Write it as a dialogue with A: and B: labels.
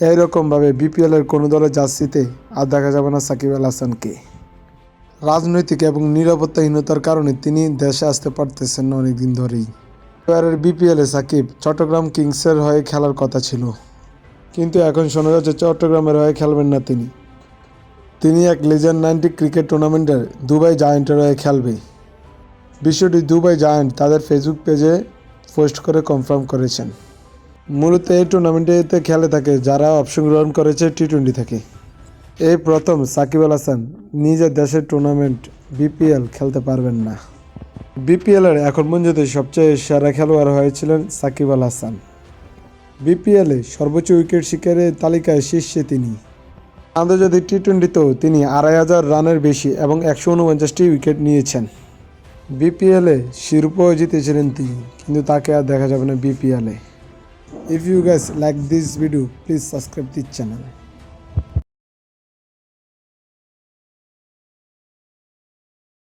A: এইরকমভাবে বিপিএলের কোনো দলের জার্সিতে আর দেখা যাবে না সাকিব আল হাসানকে। রাজনৈতিক এবং নিরাপত্তাহীনতার কারণে তিনি দেশে আসতে পারতেছেন না অনেকদিন ধরেই। এবারের বিপিএলে সাকিব চট্টগ্রাম কিংসের হয়ে খেলার কথা ছিল। কিন্তু এখন শোনা যাচ্ছে চট্টগ্রামের হয়ে খেলবেন না তিনি। তিনি এক লেজেন্ড নাইনটি ক্রিকেট টুর্নামেন্টের দুবাই জায়ান্টের হয়ে খেলবে। বিষয়টি দুবাই জায়ান্ট তাদের ফেসবুক পেজে পোস্ট করে কনফার্ম করেছেন। মূলত এই টুর্নামেন্টেতে খেলে থাকে যারা অপশন গ্রহণ করেছে টি টোয়েন্টি থেকে। এই প্রথম সাকিব আল হাসান নিজের দেশের টুর্নামেন্ট বিপিএল খেলতে পারবেন না। বিপিএলের এখন পর্যন্ত সবচেয়ে সেরা খেলোয়াড় হয়েছিলেন সাকিব আল হাসান। বিপিএলে সর্বোচ্চ উইকেট শিকারের তালিকায় শীর্ষে তিনি। আন্তর্জাতিক টি টোয়েন্টিতেও তিনি আড়াই হাজার রানের বেশি এবং একশো উনপঞ্চাশটি উইকেট নিয়েছেন। বিপিএলে শিরোপাও জিতেছিলেন তিনি, কিন্তু তাকে আর দেখা যাবে না বিপিএলে If you guys like this video, please subscribe this channel.